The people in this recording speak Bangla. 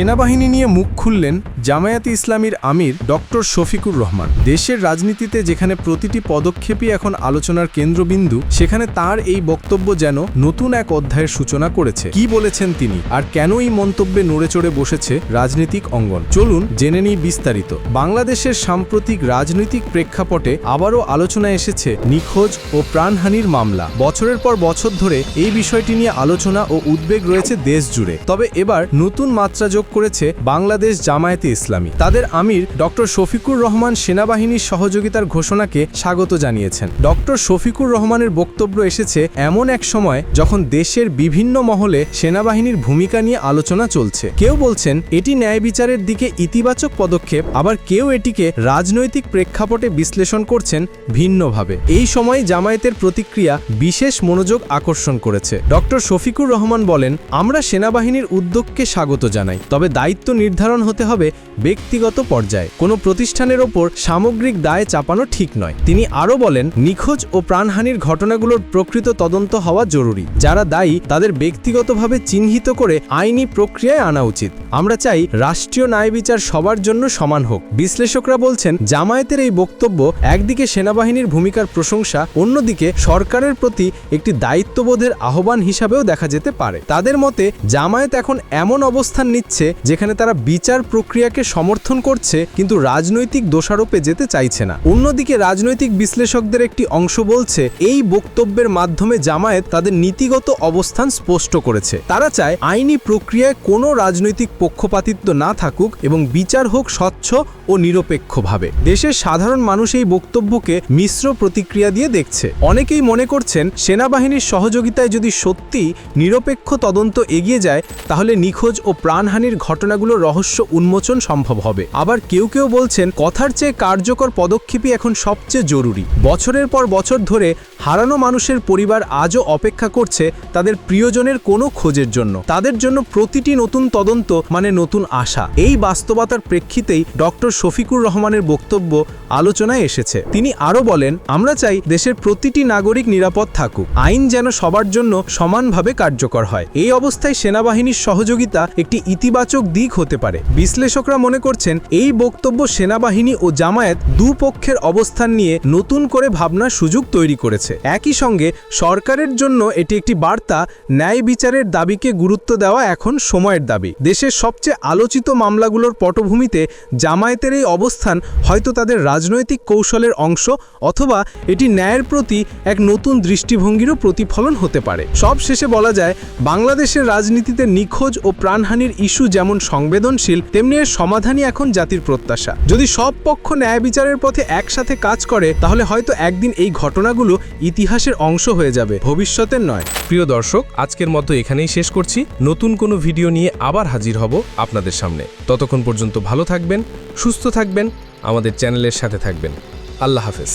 সেনাবাহিনী নিয়ে মুখ খুললেন জামায়াতে ইসলামীর আমির ডক্টর শফিকুর রহমান। দেশের রাজনীতিতে যেখানে প্রতিটি পদক্ষেপই এখন আলোচনার কেন্দ্রবিন্দু, সেখানে তার এই বক্তব্য যেন নতুন এক অধ্যায়ের সূচনা করেছে। কি বলেছেন তিনি? আর কেন এই মন্তব্যে নড়ে চড়ে বসেছে রাজনৈতিক অঙ্গন? চলুন জেনে নিই বিস্তারিত। বাংলাদেশের সাম্প্রতিক রাজনৈতিক প্রেক্ষাপটে আবারও আলোচনায় এসেছে নিখোঁজ ও প্রাণহানির মামলা। বছরের পর বছর ধরে এই বিষয়টি নিয়ে আলোচনা ও উদ্বেগ রয়েছে দেশ জুড়ে। তবে এবার নতুন মাত্রা যোগ করেছে বাংলাদেশ জামায়াতে ইসলামী। তাদের আমির ডক্টর শফিকুর রহমান সেনাবাহিনীর সহযোগিতার ঘোষণাকে স্বাগত জানিয়েছেন। ডক্টর শফিকুর রহমানের বক্তব্য এসেছে এমন এক সময় যখন দেশের বিভিন্ন মহলে সেনাবাহিনীর ভূমিকা নিয়ে আলোচনা চলছে। কেউ বলছেন, এটি ন্যায় বিচারের দিকে ইতিবাচক পদক্ষেপ। আবার কেউ এটিকে রাজনৈতিক প্রেক্ষাপটে বিশ্লেষণ করছেন ভিন্নভাবে। এই সময় জামায়াতের প্রতিক্রিয়া বিশেষ মনোযোগ আকর্ষণ করেছে। ডক্টর শফিকুর রহমান বলেন, আমরা সেনাবাহিনীর উদ্যোগকে স্বাগত জানাই। তবে দায়িত্ব নির্ধারণ হতে হবে ব্যক্তিগত পর্যায়ে। কোনো প্রতিষ্ঠানের ওপর সামগ্রিক দায় চাপানো ঠিক নয়। তিনি আরও বলেন, নিখোঁজ ও প্রাণহানির ঘটনাগুলোর প্রকৃত তদন্ত হওয়া জরুরি। যারা দায়ী, তাদের ব্যক্তিগতভাবে চিহ্নিত করে আইনি প্রক্রিয়ায় আনা উচিত। আমরা চাই রাষ্ট্রীয় ন্যায় বিচার সবার জন্য সমান হোক। বিশ্লেষকরা বলছেন, জামায়াতের এই বক্তব্য একদিকে সেনাবাহিনীর ভূমিকার প্রশংসা, অন্যদিকে সরকারের প্রতি একটি দায়িত্ববোধের আহ্বান হিসাবেও দেখা যেতে পারে। তাদের মতে, জামায়াত এখন এমন অবস্থান নিচ্ছে যেখানে তারা বিচার প্রক্রিয়াকে সমর্থন করছে, কিন্তু রাজনৈতিক দোষারোপে যেতে চাইছে না। অন্যদিকে রাজনৈতিক বিশ্লেষকদের একটি অংশ বলছে, এই বক্তব্যের মাধ্যমে জামায়াত তাদের নীতিগত অবস্থান স্পষ্ট করেছে। তারা চায় আইনি প্রক্রিয়ায় কোনো রাজনৈতিক পক্ষপাতিত্ব না থাকুক এবং বিচার হোক স্বচ্ছ ও নিরপেক্ষভাবে। দেশের সাধারণ মানুষ এই বক্তব্যকে মিশ্র প্রতিক্রিয়া দিয়ে দেখছে। অনেকেই মনে করছেন, সেনাবাহিনীর সহযোগিতায় যদি সত্যি নিরপেক্ষ তদন্ত এগিয়ে যায়, তাহলে নিখোঁজ ও প্রাণহানির ঘটনাগুলোর রহস্য উন্মোচন সম্ভব হবে। আবার কেউ কেউ বলছেন, কথার চেয়ে কার্যকর পদক্ষেপই এখন সবচেয়ে জরুরি। বছরের পর বছর ধরে হারানো মানুষের পরিবার আজও অপেক্ষা করছে তাদের প্রিয়জনের কোনো খোঁজের জন্য। তাদের জন্য প্রতিটি নতুন তদন্ত মানে নতুন আশা। এই বাস্তবতার প্রেক্ষিতেই ডক্টর শফিকুর রহমানের বক্তব্য আলোচনায় এসেছে। তিনি আরও বলেন, আমরা চাই দেশের প্রতিটি নাগরিক নিরাপদ থাকুক। আইন যেন সবার জন্য সমানভাবে কার্যকর হয়। এই অবস্থায় সেনাবাহিনীর সহযোগিতা একটি ইতিবাচক দিক হতে পারে। বিশ্লেষকরা মনে করছেন, এই বক্তব্য সেনাবাহিনী ও জামায়াত দুপক্ষের অবস্থান নিয়ে নতুন করে ভাবনার সুযোগ তৈরি করেছে। একই সঙ্গে, সরকারের জন্য এটি একটি বার্তা, ন্যায় বিচারের দাবিকে গুরুত্ব দেওয়া এখন সময়ের দাবি। দেশের সবচেয়ে আলোচিত মামলাগুলোর পটভূমিতে জামায়াতের এই অবস্থান হয়তো তাদের রাজনৈতিক কৌশলের অংশ অথবা এটি ন্যায়ের প্রতি এক নতুন দৃষ্টিভঙ্গিরও প্রতিফলন হতে পারে। সব শেষে বলা যায়, বাংলাদেশের রাজনীতিতে নিখোঁজ ও প্রাণহানির ইস্যু যেমন সংবেদনশীল, তেমনি এর সমাধানই এখন জাতির প্রত্যাশা। যদি সব পক্ষ ন্যায় বিচারের পথে একসাথে কাজ করে, তাহলে হয়তো একদিন এই ঘটনাগুলো ইতিহাসের অংশ হয়ে যাবে, ভবিষ্যতের নয়। প্রিয় দর্শক, আজকের মতো এখানেই শেষ করছি। নতুন কোনো ভিডিও নিয়ে আবার হাজির হব আপনাদের সামনে। ততক্ষণ পর্যন্ত ভালো থাকবেন সুস্থ থাকবেন। আমাদের চ্যানেলের সাথে থাকবেন। আল্লাহ হাফেজ।